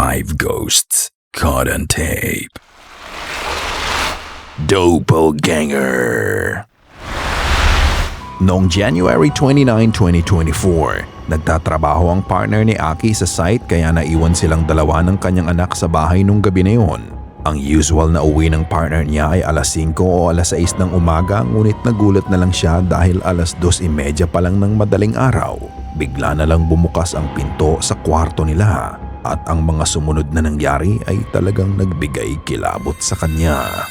Five ghosts caught on tape. Doppelganger. Noong January 29, 2024, nagtatrabaho ang partner ni Aki sa site kaya naiwan silang dalawa ng kanyang anak sa bahay nung gabi na yun. Ang usual na uwi ng partner niya ay alas 5 o alas 6 ng umaga ngunit nagulat na lang siya dahil alas 2.30 pa lang ng madaling araw. Bigla na lang bumukas ang pinto sa kwarto nila at ang mga sumunod na nangyari ay talagang nagbigay kilabot sa kanya.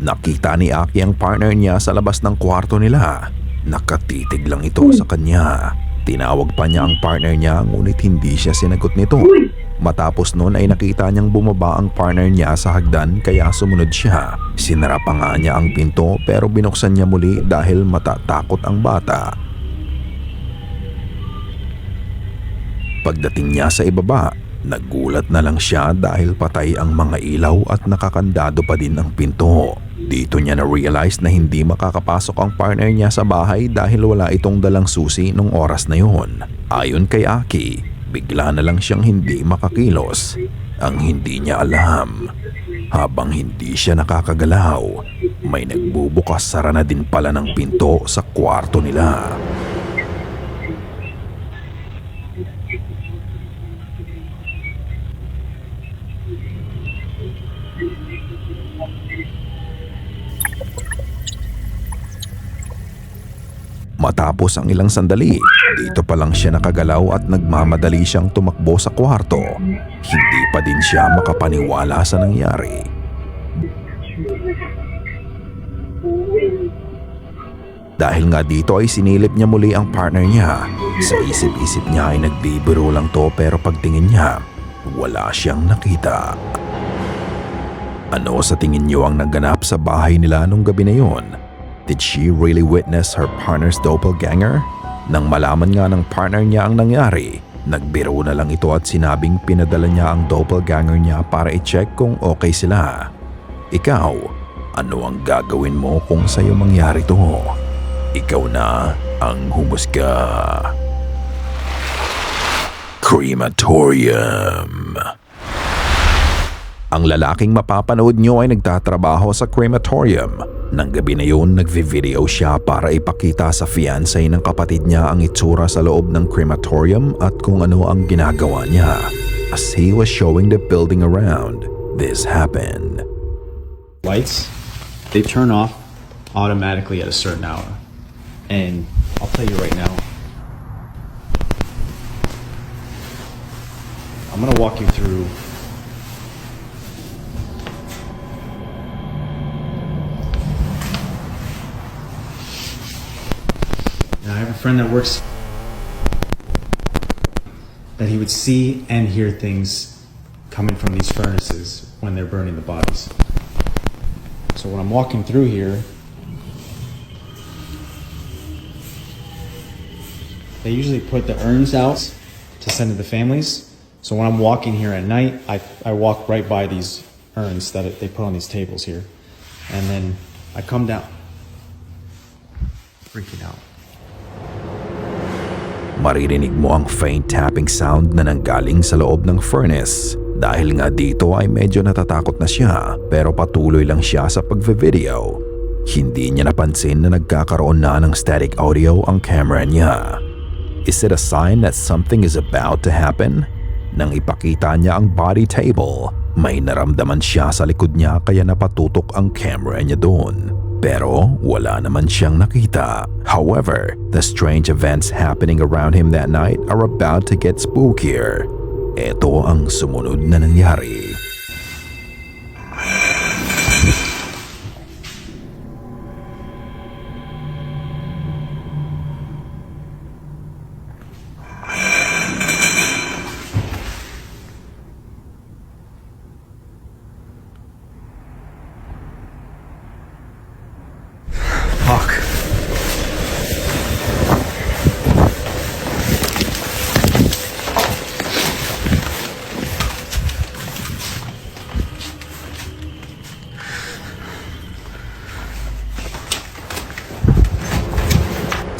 Nakita ni Aki ang partner niya sa labas ng kwarto nila. Nakatitig lang ito sa kanya. Tinawag pa niya ang partner niya ngunit hindi siya sinagot nito. Matapos noon ay nakita niyang bumaba ang partner niya sa hagdan kaya sumunod siya. Sinara pa nga niya ang pinto pero binuksan niya muli dahil matatakot ang bata. Pagdating niya sa ibaba, nagulat na lang siya dahil patay ang mga ilaw at nakakandado pa din ang pinto. Dito niya na-realize na hindi makakapasok ang partner niya sa bahay dahil wala itong dalang susi nung oras na yon. Ayon kay Aki, bigla na lang siyang hindi makakilos. Ang hindi niya alam, habang hindi siya nakakagalaw, may nagbubukas sara na din pala ng pinto sa kwarto nila. Matapos ang ilang sandali, dito pa lang siya nakagalaw at nagmamadali siyang tumakbo sa kwarto. Hindi pa din siya makapaniwala sa nangyari. Dahil nga dito ay sinilip niya muli ang partner niya. Sa isip-isip niya ay nagbibiro lang to pero pagtingin niya, wala siyang nakita. Ano sa tingin niyo ang naganap sa bahay nila nung gabi na yon? Did she really witness her partner's doppelganger? Nang malaman nga ng partner niya ang nangyari, nagbiro na lang ito at sinabing pinadala niya ang doppelganger niya para i-check kung okay sila. Ikaw, ano ang gagawin mo kung sa'yo mangyari to? Ikaw na ang humusga. Crematorium. Ang lalaking mapapanood nyo ay nagtatrabaho sa crematorium. Nang gabi na yun, nagvi-video siya para ipakita sa fiancé ng kapatid niya ang itsura sa loob ng crematorium at kung ano ang ginagawa niya. As he was showing the building around, this happened. lights, they turn off automatically at a certain hour. And I'll tell you right now, I'm gonna walk you through. Friend that works that he would see and hear things coming from these furnaces when they're burning the bodies. So when I'm walking through here, they usually put the urns out to send to the families. So when I'm walking here at night, I, I walk right by these urns that they put on these tables here. And then I come down. Freaking out. Maririnig mo ang faint tapping sound na nanggaling sa loob ng furnace. Dahil nga dito ay medyo natatakot na siya pero patuloy lang siya sa pagve-video. Hindi niya napansin na nagkakaroon na ng static audio ang camera niya. Is it a sign that something is about to happen? Nang ipakita niya ang body table, may naramdaman siya sa likod niya kaya napatutok ang camera niya doon. Pero wala naman siyang nakita. However, the strange events happening around him that night are about to get spookier. Ito ang sumunod na nangyari.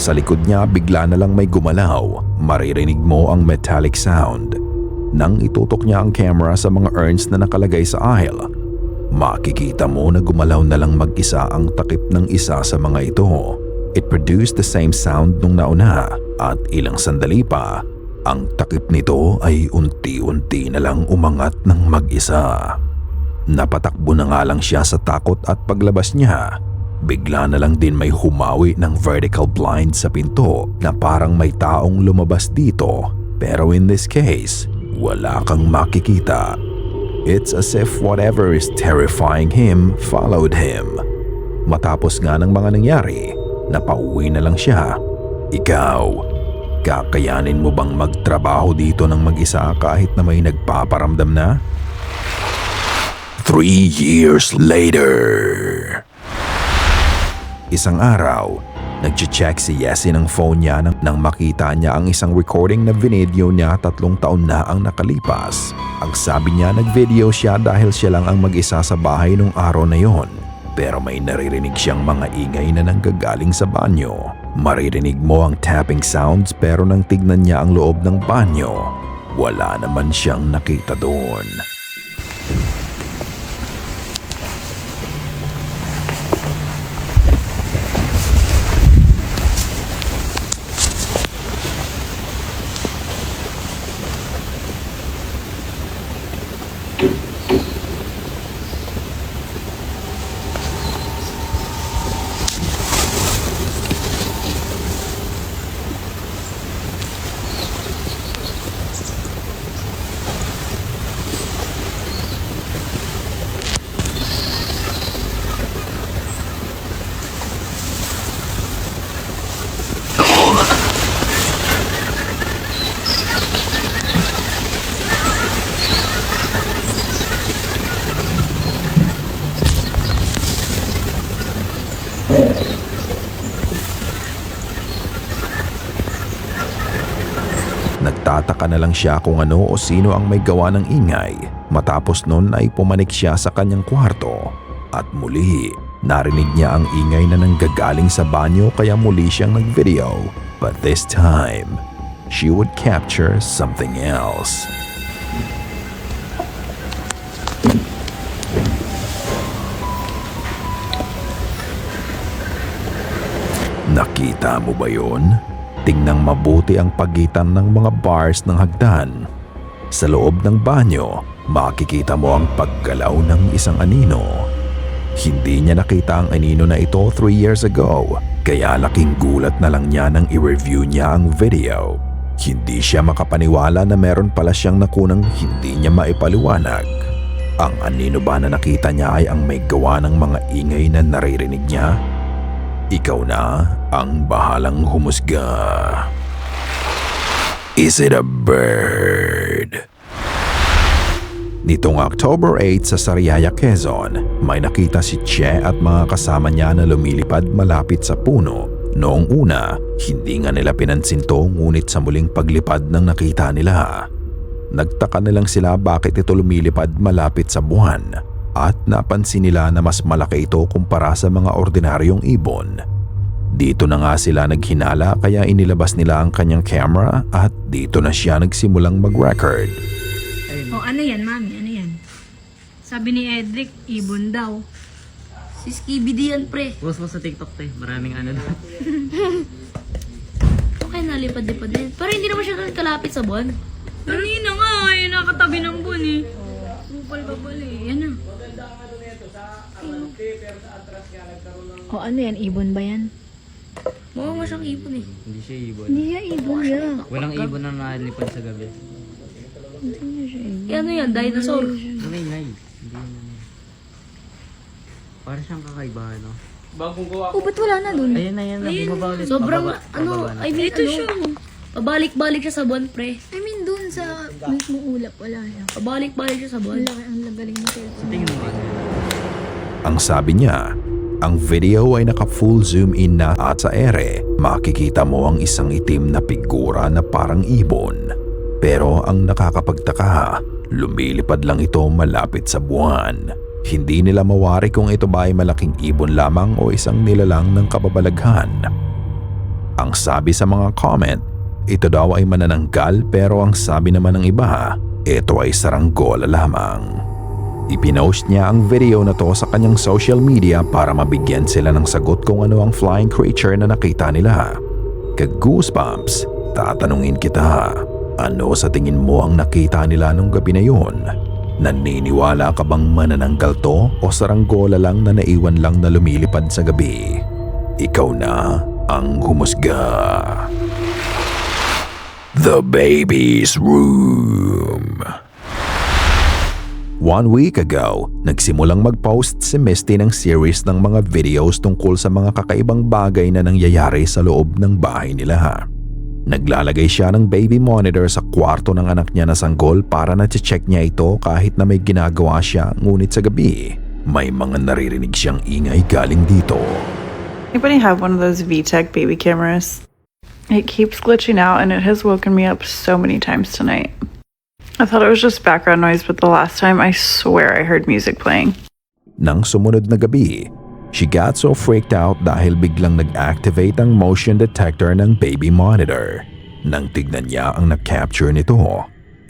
Sa likod niya bigla na lang may gumalaw. Maririnig mo ang metallic sound. Nang itutok niya ang camera sa mga urns na nakalagay sa aisle, makikita mo na gumalaw na lang mag-isa ang takip ng isa sa mga ito. It produced the same sound nung nauna at ilang sandali pa, ang takip nito ay unti-unti na lang umangat ng mag-isa. Napatakbo na nga lang siya sa takot at paglabas niya. Bigla na lang din may humawi ng vertical blind sa pinto na parang may taong lumabas dito. Pero in this case, wala kang makikita. It's as if whatever is terrifying him followed him. Matapos nga ng mga nangyari, napauwi na lang siya. Ikaw, kakayanin mo bang magtrabaho dito ng mag-isa kahit na may nagpaparamdam na? Three years later. Isang araw, nag-check si Yesi ng phone niya nang, nang makita niya ang isang recording na video niya tatlong taon na ang nakalipas. Ang sabi niya nag-video siya dahil siya lang ang mag-isa sa bahay nung araw na yon. Pero may naririnig siyang mga ingay na nanggagaling sa banyo. Maririnig mo ang tapping sounds pero nang tignan niya ang loob ng banyo, wala naman siyang nakita doon. Nagtataka na lang siya kung ano o sino ang may gawa ng ingay. Matapos nun ay pumanik siya sa kanyang kwarto. At muli, narinig niya ang ingay na nanggagaling sa banyo kaya muli siyang nag-video. But this time, she would capture something else. Nakita mo ba yon? Tingnang mabuti ang pagitan ng mga bars ng hagdan. Sa loob ng banyo, makikita mo ang paggalaw ng isang anino. Hindi niya nakita ang anino na ito 3 years ago, kaya laking gulat na lang niya nang i-review niya ang video. Hindi siya makapaniwala na meron pala siyang nakunang hindi niya maipaliwanag. Ang anino ba na nakita niya ay ang may gawa ng mga ingay na naririnig niya? Ikaw na ang bahalang humusga. Is it a bird? Nitong October 8 sa Sariaya, Quezon, may nakita si Che at mga kasama niya na lumilipad malapit sa puno. Noong una, hindi nga nila pinansin to ngunit sa muling paglipad ng nakita nila. Nagtaka na lang sila bakit ito lumilipad malapit sa buwan at napansin nila na mas malaki ito kumpara sa mga ordinaryong ibon. Dito na nga sila naghinala kaya inilabas nila ang kanyang camera at dito na siya nagsimulang mag-record. O ano yan, mami? Ano yan? Sabi ni Edric, ibon daw. Si Skibidi yan, pre. Post mo sa TikTok, te. Maraming ano doon. Okay, nalipad-lipad din. Pero hindi naman siya kalapit sa buwan. Kanina nga, eh, nakatabi ng buwan eh. Bupal-babal eh. Yan na. O ano yan? Ibon ba yan? Mukha nga siyang ipon eh. Hindi siya ibon. Hindi yan ibon niya. Walang ibon na nalipad sa gabi. Eh, ano yan? Dinosaur. Ano ingay? Hindi yan. ano. Para siyang kakaiba, no? O, ba't wala na dun? Ayan na, yan na. Bumaba ulit. Sobrang, Pababa- ano, pababa na. I mean, Ito ano, siya. oh. pabalik-balik siya sa buwan, pre. I mean, dun sa mismong ulap, wala siya. Pabalik-balik siya sa buwan. Ang laki, ang galing na kayo. Tingin mo? Ang sabi niya, ang video ay naka-full zoom in na at sa ere, makikita mo ang isang itim na figura na parang ibon. Pero ang nakakapagtaka, lumilipad lang ito malapit sa buwan. Hindi nila mawari kung ito ba ay malaking ibon lamang o isang nilalang ng kababalaghan. Ang sabi sa mga comment, ito daw ay manananggal pero ang sabi naman ng iba, ito ay saranggola lamang. Ipinost niya ang video na to sa kanyang social media para mabigyan sila ng sagot kung ano ang flying creature na nakita nila. Ka-goosebumps, tatanungin kita, ano sa tingin mo ang nakita nila nung gabi na yun? Naniniwala ka bang manananggal to o saranggola lang na naiwan lang na lumilipad sa gabi? Ikaw na ang humusga. The Baby's Room One week ago, nagsimulang mag-post si Misty ng series ng mga videos tungkol sa mga kakaibang bagay na nangyayari sa loob ng bahay nila. Naglalagay siya ng baby monitor sa kwarto ng anak niya na sanggol para na-check niya ito kahit na may ginagawa siya ngunit sa gabi, may mga naririnig siyang ingay galing dito. Anybody have one of those VTech baby cameras? It keeps glitching out and it has woken me up so many times tonight. I thought it was just background noise, but the last time I swear I heard music playing. Nang sumunod na gabi, she got so freaked out dahil biglang nag-activate ang motion detector ng baby monitor. Nang tignan niya ang na-capture nito,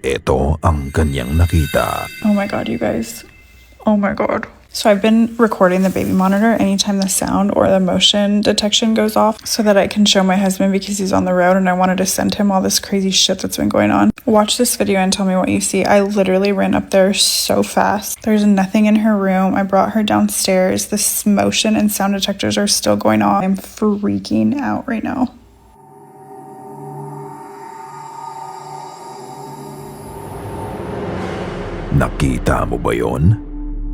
ito ang kanyang nakita. Oh my god, you guys. Oh my god. So I've been recording the baby monitor anytime the sound or the motion detection goes off so that I can show my husband because he's on the road and I wanted to send him all this crazy shit that's been going on. Watch this video and tell me what you see. I literally ran up there so fast. There's nothing in her room. I brought her downstairs. This motion and sound detectors are still going off. I'm freaking out right now. Nakita mo ba yon?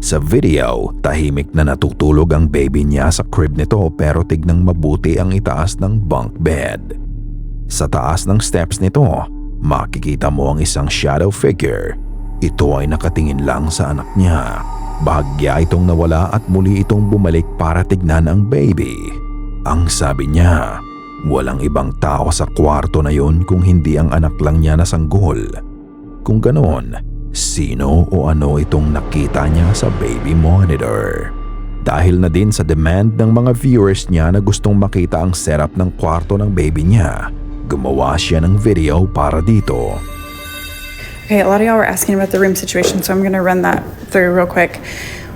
Sa video, tahimik na natutulog ang baby niya sa crib nito pero tignang mabuti ang itaas ng bunk bed. Sa taas ng steps nito, makikita mo ang isang shadow figure. Ito ay nakatingin lang sa anak niya. Bahagya itong nawala at muli itong bumalik para tignan ang baby. Ang sabi niya, walang ibang tao sa kwarto na yon kung hindi ang anak lang niya na sanggol. Kung ganoon, sino o ano itong nakita niya sa baby monitor? Dahil na din sa demand ng mga viewers niya na gustong makita ang setup ng kwarto ng baby niya, gumawa siya ng video para dito. Okay, a lot of y'all were asking about the room situation, so I'm gonna run that through real quick.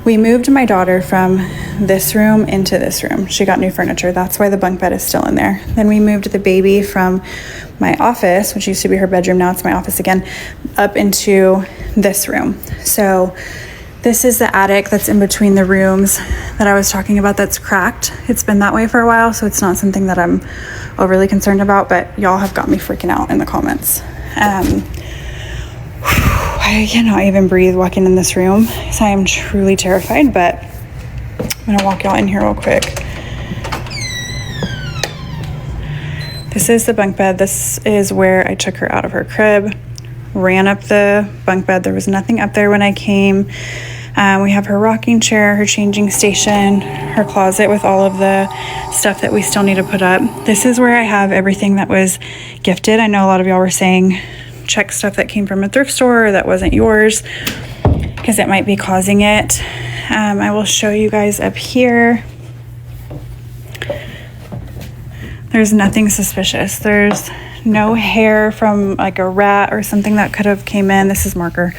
We moved my daughter from this room into this room. She got new furniture. That's why the bunk bed is still in there. Then we moved the baby from my office, which used to be her bedroom, now it's my office again, up into this room. So this is the attic that's in between the rooms that I was talking about that's cracked. It's been that way for a while, so it's not something that I'm overly concerned about, but y'all have got me freaking out in the comments. Um, I cannot even breathe walking in this room. So I am truly terrified, but I'm gonna walk y'all in here real quick. This is the bunk bed. This is where I took her out of her crib, ran up the bunk bed. There was nothing up there when I came. Um, we have her rocking chair, her changing station, her closet with all of the stuff that we still need to put up. This is where I have everything that was gifted. I know a lot of y'all were saying check stuff that came from a thrift store that wasn't yours because it might be causing it. Um, I will show you guys up here. There's nothing suspicious. There's no hair from like a rat or something that could have came in. This is marker.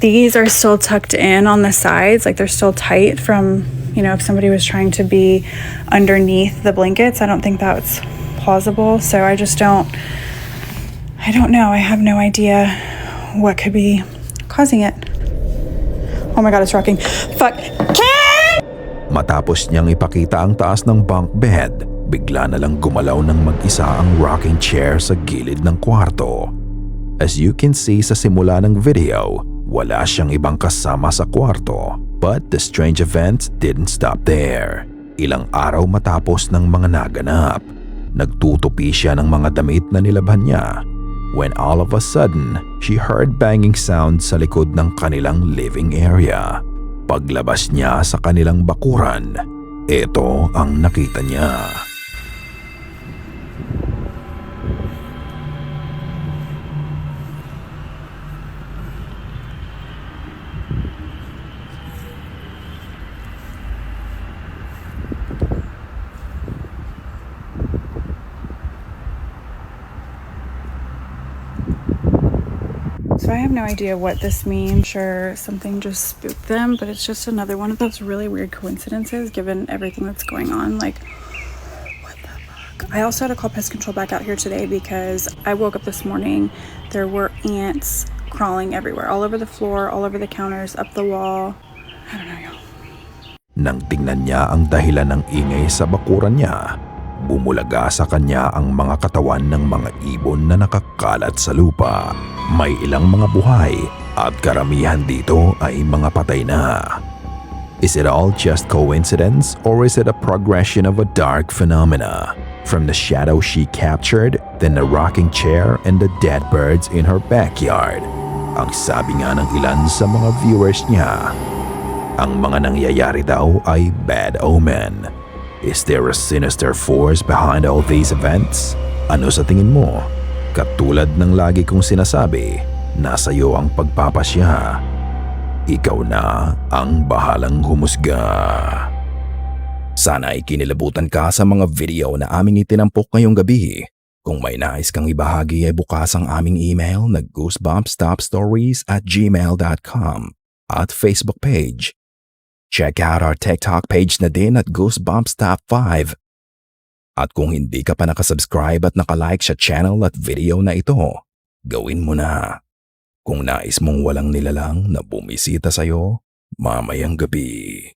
These are still tucked in on the sides, like they're still tight from, you know, if somebody was trying to be underneath the blankets. I don't think that's plausible. So I just don't I don't know. I have no idea what could be causing it. Oh my god, it's rocking. Fuck. Matapos niyang ipakita ang taas ng bunk bed, bigla na lang gumalaw ng mag-isa ang rocking chair sa gilid ng kwarto. As you can see sa simula ng video, wala siyang ibang kasama sa kwarto. But the strange events didn't stop there. Ilang araw matapos ng mga naganap, nagtutupi siya ng mga damit na nilabhan niya when all of a sudden, she heard banging sounds sa likod ng kanilang living area. Paglabas niya sa kanilang bakuran, ito ang nakita niya. Idea what this means. Sure, something just spooked them, but it's just another one of those really weird coincidences given everything that's going on. Like, what the fuck? I also had to call pest control back out here today because I woke up this morning. There were ants crawling everywhere, all over the floor, all over the counters, up the wall. I don't know, y'all. Nang tingnan niya ang dahilan ng ingay sa bakuran niya, bumulaga sa kanya ang mga katawan ng mga ibon na nakakalat sa lupa. May ilang mga buhay at karamihan dito ay mga patay na. Is it all just coincidence or is it a progression of a dark phenomena? From the shadow she captured, then the rocking chair and the dead birds in her backyard. Ang sabi nga ng ilan sa mga viewers niya, ang mga nangyayari daw ay bad omen. Is there a sinister force behind all these events? Ano sa tingin mo? Katulad ng lagi kong sinasabi, nasa iyo ang pagpapasya. Ikaw na ang bahalang humusga. Sana ay kinilabutan ka sa mga video na aming itinampok ngayong gabi. Kung may nais kang ibahagi ay bukas ang aming email na goosebumpstopstories at gmail.com at Facebook page Check out our TikTok page na din at Goosebumps Top 5. At kung hindi ka pa nakasubscribe at nakalike sa channel at video na ito, gawin mo na. Kung nais mong walang nilalang na bumisita sa'yo, mamayang gabi.